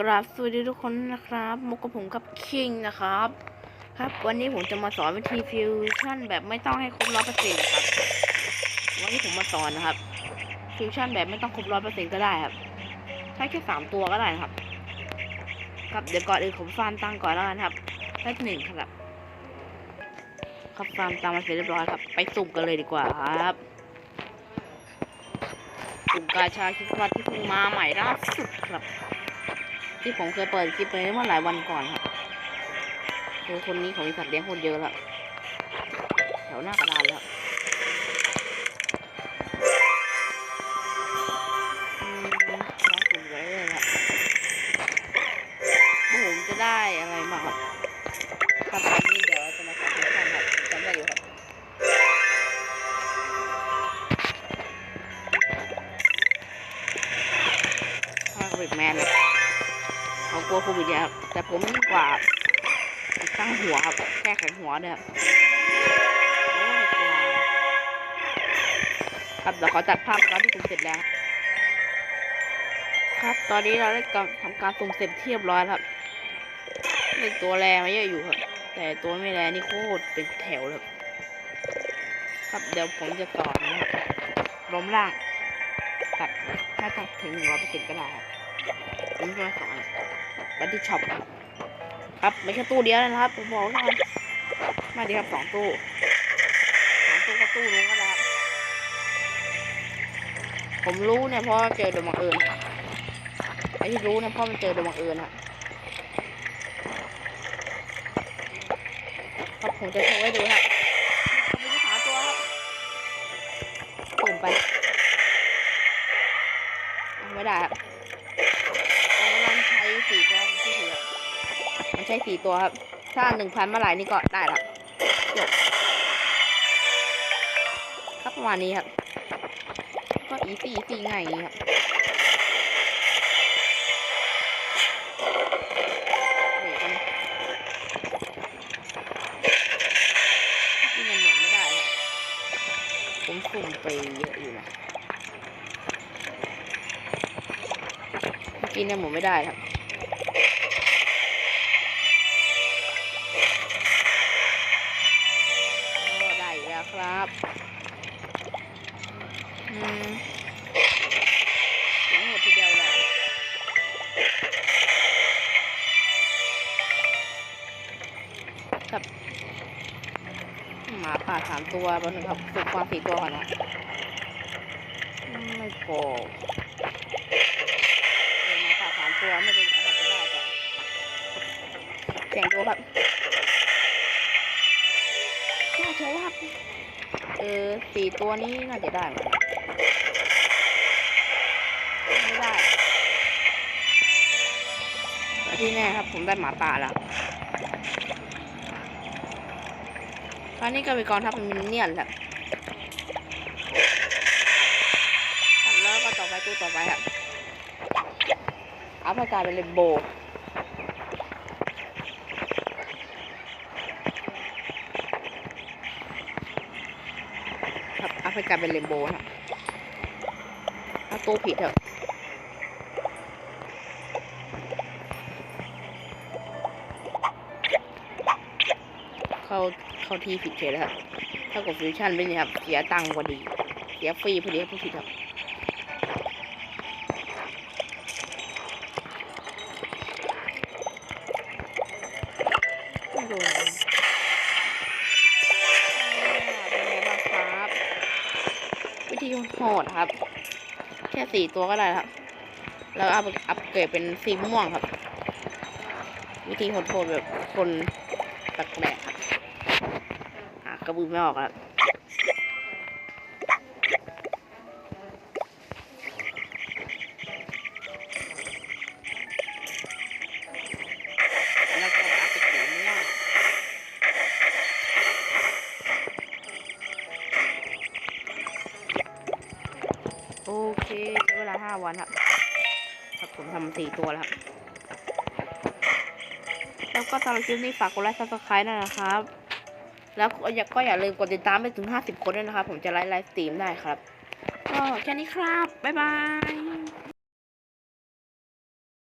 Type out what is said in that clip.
กราบสวัสดีทุกคนนะครับมกับผมกับคิงนะครับ ครับ วันนี้ผมจะมาสอนวิธีฟิวชั่นแบบไม่ต้องให้ครบร้อยเปอร์เซ็นต์ครับ วันนี้ผมมาสอนนะครับฟิวชั่นแบบไม่ต้องครบร้อยเปอร์เซ็นต์ก็ได้ครับใช้แค่สามตัวก็ได้ครับ ครับเดี๋ยวก่อนอื่นผมฟาร์มตังก่อนแล้วกันครับได้หนึ่งครับ ครับฟาร์มตังมาเสร็จเรียบร้อยครับ ไปสุ่มกันเลยดีกว่าครับสุ่มกาชาคริสต์มาที่เพิ่งมาใหม่ล่าสุดครับ ที่ผมเคยเปิดคลิปไปเมื่อหลายวันก่อนครับคือคนนี้ของมีสัตว์เลี้ยงคนเยอะแล้วแถวหน้ากระดานแล้วอืมลองสุ่มไว้เลยครับว่าผมจะได้อะไรบ้าครับครับอันนี้เดี๋ยวจะมาขอทุกท่านครับจำได้อยู่ครับถ้าโควิดแมนเลย เขากลัวโควิดเยอะครับแต่ผมยิ่งกว่าตั้งหัวครับแค่แข็งหัวเนี่ยครับเดี๋ยวขอจัดภาพตอนที่ผมเสร็จแล้ว ครับตอนนี้เราได้กำทำการส่งเสร็จเรียบร้อยครับเป็นตัวแรงมาเยอะอยู่ครับ แต่ตัวไม่แรงนี่โคตรเป็นแถวเลยครับครับเดี๋ยวผมจะสอนะล้มล่างตัดถ้าตัดถึงหนึ่งร้อยเปอร์เซ็นต์ก็ได้ครับผมจะมาสอน บัตตี้ช็อปครับไม่แค่ตู้เดียวนะครับผมบอกแล้วกันมาดีครับสองตู้สองตู้ก็ตู้นู้นก็ได้ครับผมรู้เนี่ยเพราะเจอโดยบังเอิญไอ้ที่รู้เนี่ยเพราะมันเจอโดยบังเอิญครับครับผมจะโชว์ให้ดูครับ ใช้สี่ตัวครับ ถ้าหนึ่งพันเมื่อไหร่นี่ก็ได้แล้วจบครับประมาณนี้ครับ ก็อีซี่อีซี่ง่ายอย่างครับกันที่มันเหมือนไม่ได้ครับผมสุ่มไปเยอะอยู่นะกินเนี่ยหมูไม่ได้ครับ ครับอืมถึงหมดทีเดียวเลยครับหมาป่าสามตัวบนหนึ่งครับฝึกวามสี่ตัวก่อนนะไม่พอเออมาฝาสามตัวไม่เป็นอาจจะได้ต่อเสียงตัวแบบน่าใช้ครับ เออสี่ตัวนี้น่าจะได้ไม่ได้แต่ที่แน่ครับ ผมได้หมาป่าแล้วตอนนี้ก็เป็นกองทัพมินเนี่ยนแล้วแล้วก็ต่อไปตู้ต่อไปครับอัพให้กายเป็นเรนโบว์ ครับอัพให้กลายเป็นเรนโบว์นะครับเอาตู้ผิดเถอะเข้าเข้าที่ผิดเฉยแล้วครับ ถ้ากดฟิวชั่นเป็นไงครับ เสียตังค์พอดี เสียฟรีพอดีผู้ผิดครับไม่โดนอ่าเป็น โหดครับ แค่สี่ตัวก็ได้ครับ แล้วอัพอัพเกรดเป็นสีม่วงครับ วิธีโหดๆแบบคนแปลกๆครับหากระบือไม่ออกครับ เคใช้เวลาห้าวันครับครับผมทำสี่ตัวแล้วครับแล้วก็สำหรับคลิปนี้ฝากกดไลค์ซับสไครต์นะครับ แล้วก็อย่าก็อย่าลืมกดติดตามไปถึง 50 คนด้วยนะครับ ผมจะไลฟ์ไลฟ์สตรีมได้ครับ ก็แค่นี้ครับ บ๊ายบาย